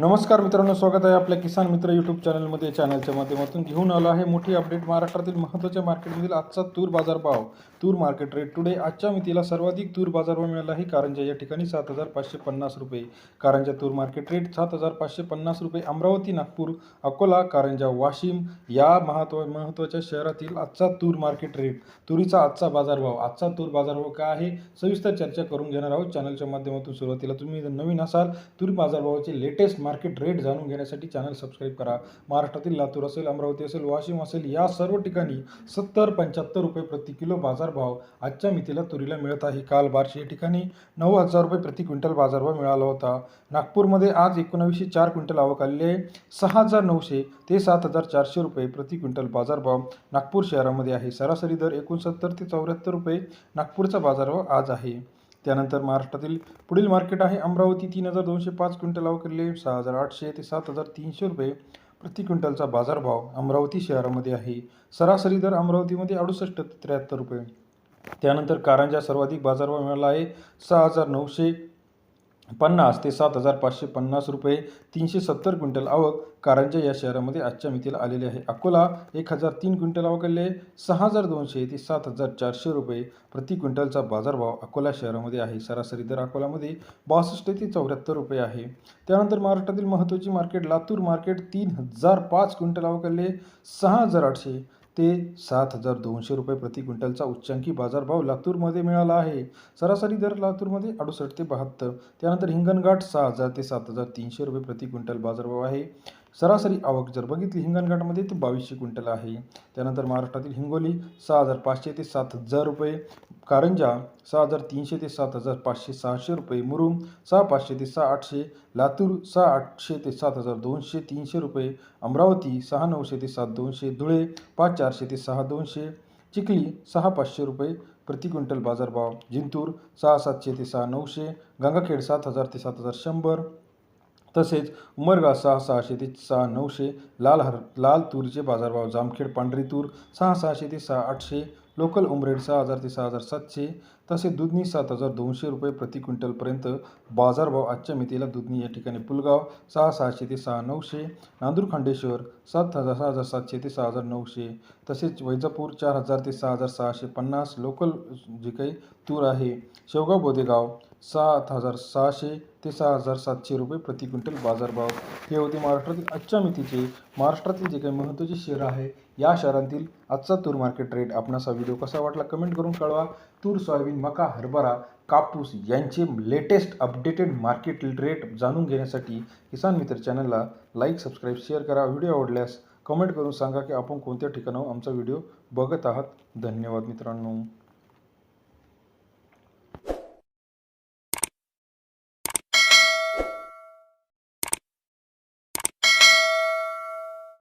नमस्कार मित्रांनो स्वागत आहे आपल्या किसान मित्र यूट्यूब चॅनलमध्ये चॅनलच्या माध्यमातून. घेऊन आलो आहे मोठी अपडेट महाराष्ट्रातील महत्त्वाच्या मार्केटमधील आजचा तूर बाजारभाव. तूर मार्केट रेट टुडे आजच्या मितीला सर्वाधिक तूर बाजारभाव मिळाला आहे कारंजा या ठिकाणी सात हजार पाचशे पन्नास रुपये. कारंजा तूर मार्केट रेट सात हजार पाचशे पन्नास रुपये अमरावती नागपूर अकोला कारंजा वाशिम या महत्त्व महत्त्वाच्या शहरातील आजचा तूर मार्केट रेट तुरीचा आजचा बाजारभाव. आजचा तूर बाजारभाव काय आहे? सविस्तर चर्चा करून घेणार आहोत. चॅनलच्या माध्यमातून सुरुवातीला तुम्ही नवीन असाल तूर बाजारभावाचे लेटेस्ट मार्केट रेट जाणून घेण्यासाठी चॅनल सबस्क्राईब करा. महाराष्ट्रातील लातूर असेल अमरावती असेल वाशिम असेल या सर्व ठिकाणी सत्तर पंच्याहत्तर रुपये प्रति किलो बाजारभाव आजच्या मितीला तुरीला मिळत आहे. काल बारशे या ठिकाणी नऊ हजार रुपये प्रति क्विंटल बाजारभाव मिळाला होता. नागपूरमध्ये आज एकोणावीसशे चार क्विंटल आवक आलेली आहे. सहा हजार नऊशे ते सात हजार चारशे रुपये प्रति क्विंटल बाजारभाव नागपूर शहरामध्ये आहे. सरासरी दर एकोणसत्तर ते चौऱ्याहत्तर रुपये नागपूरचा बाजारभाव आज आहे. त्यानंतर महाराष्ट्रातील पुढील मार्केट आहे अमरावती. तीन हजार दोनशे पाच क्विंटल अवकरले सहा हजार आठशे ते सात हजार तीनशे रुपये प्रति क्विंटलचा बाजारभाव अमरावती शहरामध्ये आहे. सरासरी दर अमरावतीमध्ये अडुसष्ट ते त्र्याहत्तर रुपये. त्यानंतर कारंजा सर्वाधिक बाजारभाव मिळाला आहे. सहा हजार नऊशे पन्नास ते सात हजार पाचशे पन्नास रुपये तीनशे सत्तर क्विंटल आवक कारंजा या शहरामध्ये आजच्या मितीला आलेली आहे. अकोला एक हजार तीन क्विंटल आवकले सहा हजार दोनशे ते सात हजार चारशे रुपये प्रति क्विंटलचा बाजारभाव अकोला शहरामध्ये आहे. सरासरी दर अकोलामध्ये बासष्ट ते चौऱ्याहत्तर रुपये आहे. त्यानंतर महाराष्ट्रातील महत्त्वाची मार्केट लातूर मार्केट तीन हजार पाच क्विंटल आवकले सहा हजार आठशे ते सात हजार दोनशे रुपये प्रति क्विंटलचा उच्चांकी बाजारभाव लातूरमध्ये मिळाला आहे. सरासरी दर लातूरमध्ये अडुसष्ट ते बहात्तर त्यानंतर हिंगणघाट सहा हजार ते सात हजार तीनशे रुपये प्रति क्विंटल बाजारभाव आहे. सरासरी आवक जर बघितली हिंगणघाटमध्ये ती बावीसशे क्विंटल आहे. त्यानंतर महाराष्ट्रातील हिंगोली सहा हजार पाचशे ते सात हजार रुपये कारंजा सहा हजार तीनशे ते सात हजार पाचशे सहाशे रुपये मुरुम सहा पाचशे ते सहा आठशे लातूर सहा आठशे ते सात हजार दोनशे तीनशे रुपये अमरावती सहा नऊशे ते सात दोनशे धुळे पाच चारशे ते सहा दोनशे चिखली सहा पाचशे रुपये प्रति क्विंटल बाजारभाव जिंतूर सहा सातशे ते सहा नऊशे गंगाखेड सात हजार ते सात हजार शंभर तसेच उमरगा सहा सहाशे ते सहा नऊशे लाल हर लाल तूरचे बाजारभाव जामखेड पांढरी तूर सहा सहाशे ते सहा आठशे लोकल उमरेड सहा हजार ते सहा हजार सातशे तसेच दुधनी सात हजार दोनशे रुपये प्रति क्विंटलपर्यंत बाजारभाव आजच्या मितीला दुधनी या ठिकाणी पुलगाव सहा सहाशे ते सहा नऊशे नांदूर खांडेश्वर सात हजार सहा हजार सातशे ते सहा हजार नऊशे तसेच वैजापूर चार हजार ते सहा हजार सहाशे पन्नास लोकल जे काही तूर आहे शेवगाव बोदेगाव सात हजार सहाशे ते सहा हजार सातशे रुपये प्रति क्विंटल बाजारभाव. हे होते महाराष्ट्रातील आजच्या मितीचे. महाराष्ट्रातील जे काही महत्त्वाचे शहर आहे या शहरांतील आजचा तूर मार्केट रेट आपणास हा व्हिडिओ कसा वाटला कमेंट करून कळवा. तूर सोयाबीन मका हरभरा कापूस यांचे लेटेस्ट अपडेटेड मार्केट रेट जाणून घेण्यासाठी किसान मित्र चॅनलला लाईक सबस्क्राईब शेअर करा. व्हिडिओ आवडल्यास कमेंट करून सांगा की आपण कोणत्या ठिकाणाहून आमचा व्हिडिओ बघत आहात. धन्यवाद मित्रांनो.